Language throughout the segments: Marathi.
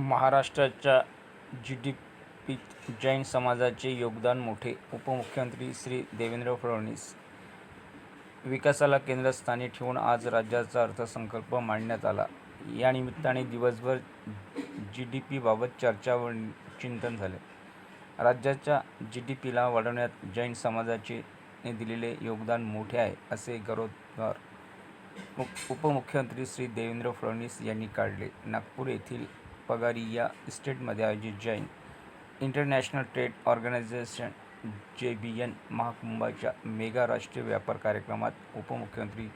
महाराष्ट्राच्या जी डी पीत जैन समाजाचे योगदान मोठे उपमुख्यमंत्री श्री देवेंद्र फडणवीस विकासाला केंद्रस्थानी ठेवून आज राज्याचा अर्थसंकल्प मांडण्यात आला. या निमित्ताने दिवसभर जी डी पीबाबत चर्चा व चिंतन झाले. राज्याच्या जी डी पीला वाढवण्यात जैन समाजाचे दिलेले योगदान मोठे आहे असे गौरवोद्गार उपमुख्यमंत्री श्री देवेंद्र फडणवीस यांनी काढले. नागपूर येथील पगारी या इस्टेटमध्ये आयोजित जैन इंटरनॅशनल ट्रेड ऑर्गनायझेशन जे बी एन महाकुंभाच्या मेगा राष्ट्रीय व्यापार कार्यक्रमात उपमुख्यमंत्री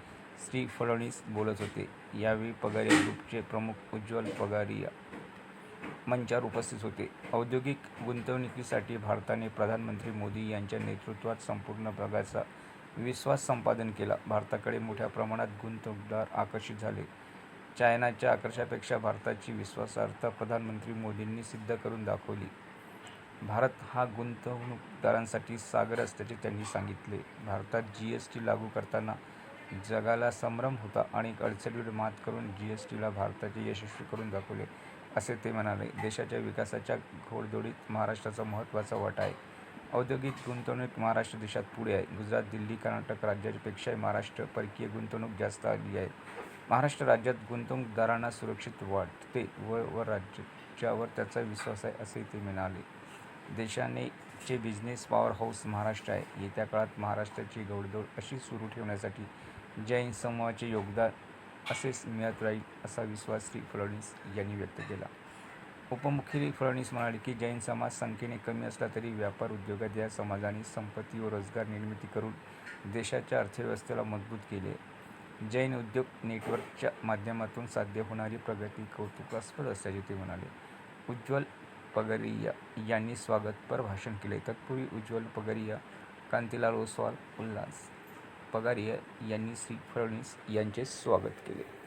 श्री फडणवीस बोलत होते. यावेळी पगारिया ग्रुपचे प्रमुख उज्ज्वल पगारिया मंचावर उपस्थित होते. औद्योगिक गुंतवणुकीसाठी भारताने प्रधानमंत्री मोदी यांच्या नेतृत्वात संपूर्ण भागाचा विश्वास संपादन केला. भारताकडे मोठ्या प्रमाणात गुंतवणूकदार आकर्षित झाले. चायनाच्या आकर्षापेक्षा भारताची विश्वासार्हता प्रधानमंत्री मोदींनी सिद्ध करून दाखवली. भारत हा गुंतवणूकदारांसाठी सागर असल्याचे त्यांनी सांगितले. भारतात जी एस टी लागू करताना जगाला संभ्रम होता अनेक अडचणीवर मात करून जी एस टीला भारताचे यशस्वी करून दाखवले असे ते म्हणाले. देशाच्या विकासाच्या घोडदोडीत महाराष्ट्राचा महत्त्वाचा वाटा आहे. औद्योगिक गुंतवणूक महाराष्ट्र देशात पुढे आहे. गुजरात दिल्ली कर्नाटक राज्यापेक्षाही महाराष्ट्र परकीय गुंतवणूक जास्त आली आहे. महाराष्ट्र राज्यात गुंतवणूकदारांना सुरक्षित वाटते व व राज्यावर त्याचा विश्वास आहे असे ते म्हणाले. देशाने चे बिझनेस पॉवर हाऊस महाराष्ट्र आहे येत्या काळात महाराष्ट्राची गौडदौड अशी सुरू ठेवण्यासाठी जैन समूहाचे योगदान असेच मिळत राहील असा विश्वास श्री फडणवीस यांनी व्यक्त केला. उपमुख्यमंत्री फडणवीस म्हणाले की जैन समाज संख्येने कमी असला तरी व्यापार उद्योगात या समाजाने संपत्ती व रोजगार निर्मिती करून देशाच्या अर्थव्यवस्थेला मजबूत केले जैन उद्योग नेटवर्कच्या माध्यमातून साध्य होणारी प्रगती कौतुकास्पद असल्याचे ते म्हणाले. उज्ज्वल पगरिया यांनी स्वागतपर भाषण केले. तत्पूर्वी उज्ज्वल पगरिया कांतीलाल ओसवाल उल्हास पगारिया यांनी श्री फडणवीस यांचे स्वागत केले.